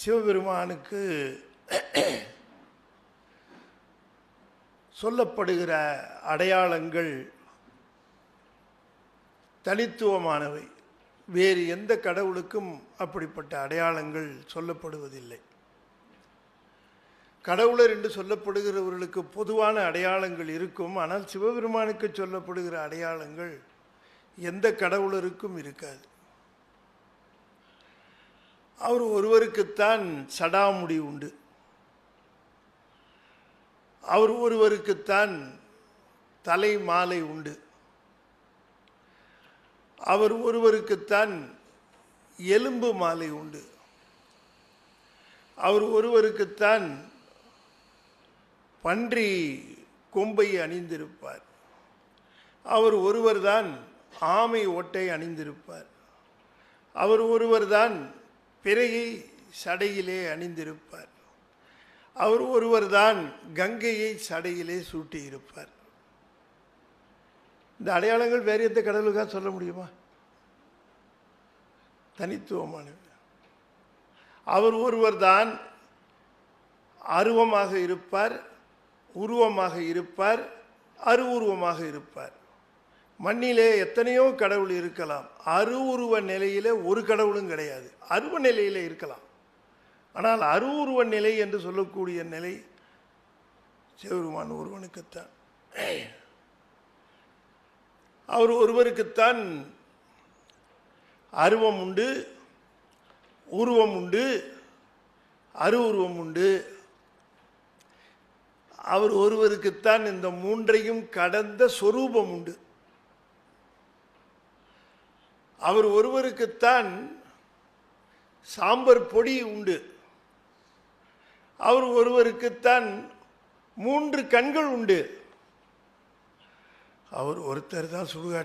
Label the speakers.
Speaker 1: சிவபெருமானுக்கு சொல்லப்படுகிற அடையாளங்கள் தனித்துவமானவை. வேறு எந்த கடவுளுக்கும் அப்படிப்பட்ட அடையாளங்கள் சொல்லப்படுவதில்லை. கடவுளர் என்று சொல்லப்படுகிறவர்களுக்கு பொதுவான அடையாளங்கள் இருக்கும். ஆனால் சிவபெருமானுக்கு சொல்லப்படுகிற அடையாளங்கள் எந்த கடவுளருக்கும் இருக்காது. அவர் ஒருவருக்குத்தான் சடாமுடி உண்டு. அவர் ஒருவருக்குத்தான் தலை மாலை உண்டு. அவர் ஒருவருக்குத்தான் எலும்பு மாலை உண்டு. அவர் ஒருவருக்குத்தான் பன்றி கொம்பை அணிந்திருப்பார். அவர் ஒருவர்தான் ஆமை ஒட்டை அணிந்திருப்பார். அவர் ஒருவர்தான் பிறையை சடையிலே அணிந்திருப்பார். அவர் ஒருவர்தான் கங்கையை சடையிலே சூட்டியிருப்பார். இந்த அடையாளங்கள் வேறு எந்த கடவுளுக்காக சொல்ல முடியுமா? தனித்துவமானது அவர் ஒருவர்தான் அருவமாக இருப்பார் உருவமாக இருப்பார் அருவுருவமாக இருப்பார். மண்ணிலே எத்தனையோ கடவுள் இருக்கலாம். அருவுருவ நிலையில் ஒரு கடவுளும் கிடையாது. அருவ நிலையில் இருக்கலாம். ஆனால் அருவுருவ நிலை என்று சொல்லக்கூடிய நிலை சிவருமான் ஒருவனுக்குத்தான். அவர் ஒருவருக்குத்தான் அருவம் உண்டு உருவம் உண்டு அருவுருவம் உண்டு. அவர் ஒருவருக்குத்தான் இந்த மூன்றையும் கடந்த சொரூபம் உண்டு. அவர் ஒருவருக்குத்தான் சாம்பர் பொடி உண்டு. அவர் ஒருவருக்குத்தான் மூன்று கண்கள் உண்டு. அவர் ஒருத்தர் தான் சுடுகாட்டில்